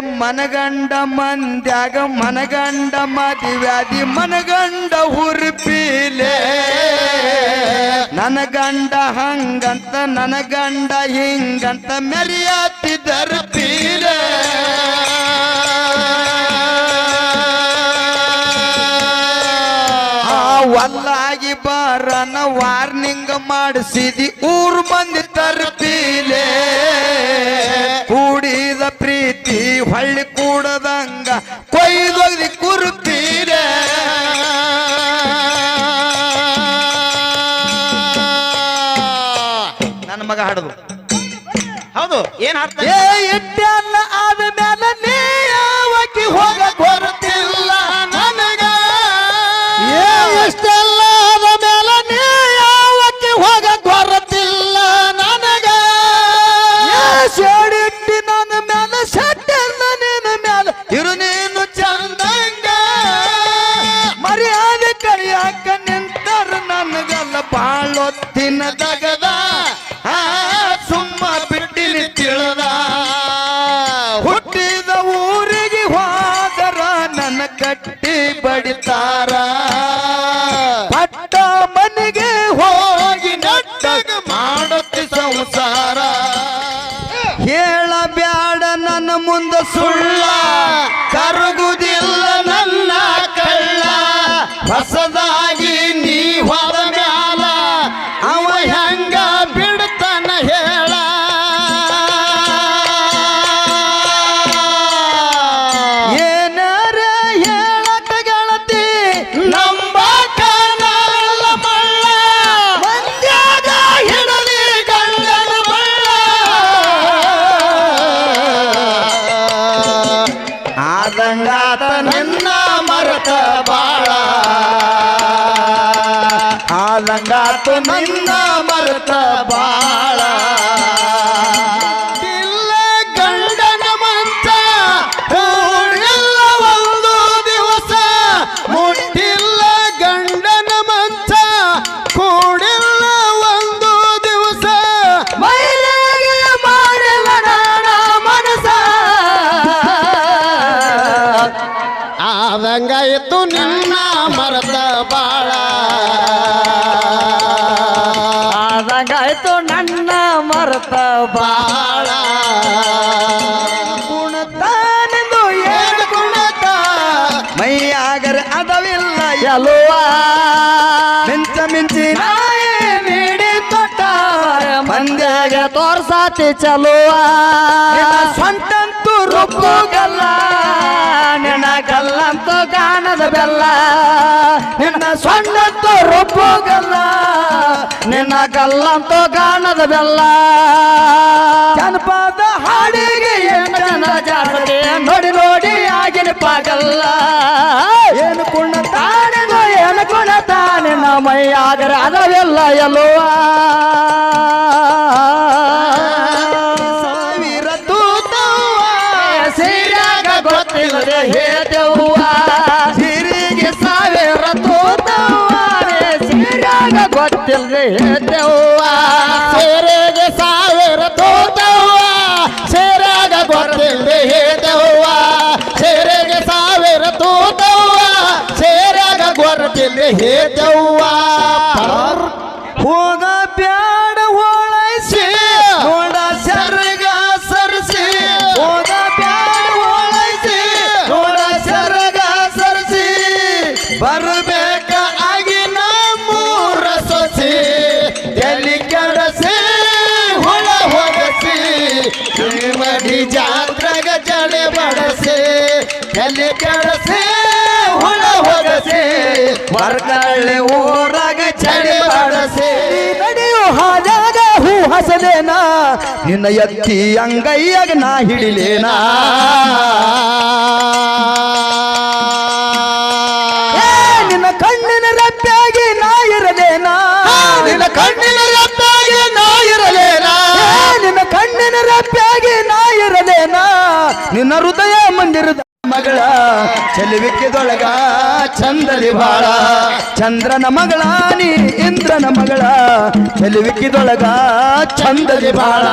ಮನಗಂಡ ಮಂದ್ಯಾಗ ಮನಗಂಡ ಮದಿವ್ಯಾಧಿ, ಮನಗಂಡ ಹುರ್ಪೀಲೆ. ನನಗಂಡ ಗಂಡ ಹಂಗಂತ, ನನಗಂಡ ಗಂಡ ಹಿಂಗಂತ ಮೆರಿಯಾತಿದ್ದರ ಪೀಲೆ ಒಲ್ಲಾಗಿ ಬಾರನ ವಾರ್ನಿಂಗ್ ಮಾಡಿಸಿದಿ ಊರು ಮಂದಿ ತರ್ಪೀಲೆ. ಹೊಳ್ಳಿ ಕೂಡದಂಗ ಕೊಯ್ದೊಗ್ದಿ ಕುರ್ಪೀಲೆ ನನ್ನ ಮಗ ಹಾಡುದು. ಹೌದು ಏನ್ ಹಾಡ್ತಾ ಏ ಇಟ್ಟೆಲ್ಲ ಆದ ಮೇಲೆ ನೀ ಯಾವಕ್ಕಿ ಹೋಗಿ ಮಾಡತಿ ಸಂಸಾರ. ಹೇಳಬ್ಯಾಡ ನನ್ನ ಮುಂದ ಸುಳ್ಳ. ಆದಂಗಾತ ನನ್ನ ಮರತ ಬಾಳ. ಆದಂಗಾತ ನನ್ನ ಮರತ ಬಾಳ. ಆದಂಗಾಯ್ತು ನಿನ್ನ ಮರದ ಬಾಳ. ಆದಂಗಾಯ್ತು ನನ್ನ ಮರತ ಬಾಳ. ಗುಣತಾನೆಂದು ಏನು ಗುಣತ. ಮೈಯಾಗರ ಅದವಿಲ್ಲ ಎಲುವ ಮಿಂಚ ಮಿಂಚಿ ನಾಯಿ ನೀಡಿ ತೊಟ್ಟ ಮಂದ್ಯಾಗ ತೋರ್ಸಾತಿ ಚಲುವ. ಸ್ವಂತಂತೂ ರುಬ್ಬುಗಲ್ಲ ನಿನ್ನ ಗಲ್ಲಂತೂ ಗಾನದ ಬೆಲ್ಲ. ನಿನ್ನ ಸೊಂಡಂತೂ ರುಬ್ಬುಗಲ್ಲ ನಿನ್ನ ಗಲ್ಲಂತೂ ಗಾನದ ಬೆಲ್ಲ. ಜನಪದ ಹಾಡಿಗೆ ಏನು ಜಾಸ್ತಿ ನೋಡಿ ನೋಡಿ ಆಗಿನ ಪಾಗಲ್ಲ. ಏನು ಕುಣ ತಾನೆದು ಏನು ಕುಣ ತಾನೆ ಮೈಯಾಗರ ಅದವೆಲ್ಲ ಎಲ್ಲುವ. ಗೊತ್ತಿಲ್ಲದೆ ಹೇದವ್ವ ಸೇರೆಗೆ ಸಾವಿರ ತೋತವ್ವ ಸೇರಾಗ ಗೊತ್ತಿಲ್ಲದೆ ಹೇದವ್ವ ಸೇರೆಗೆ ಸಾವಿರ ತೋತವ್ವ ಸೇರಾಗ ಗೊತ್ತಿಲ್ಲದೆ ಹೇದವ್ವ ಹೋಗ ಮಡಿ ಜಾತ್ರೆಗ ಜಡೆ ಬಡಸೆ ಎಲ್ಲಿ ಕೆಡಸೆ, ಹುಳ ಹೊಗಸೆ ಮರ್ಕಳ್ಳಿ ಊರಾಗ ಚಳಿ ಬಡಸೆ. ನಡೆಯೋ ಹಾದಾಗ ಹೂ ಹಸಲೇನಾ? ನಿನ್ನ ಎತ್ತಿ ಅಂಗೈಯಾಗ ನಾ ಹಿಡಿಲೇನಾ? ಹೃದಯ ಮಂದಿರದ ಮಗಳ. ಚೆಲುವಿಕೆದೊಳಗ ಚಂದಲಿ ಬಾಳ. ಚಂದ್ರನ ಮಗಳ ನೀ ಇಂದ್ರನ ಮಗಳ. ಚೆಲುವಿಕೆದೊಳಗ ಚಂದಲಿ ಬಾಳ.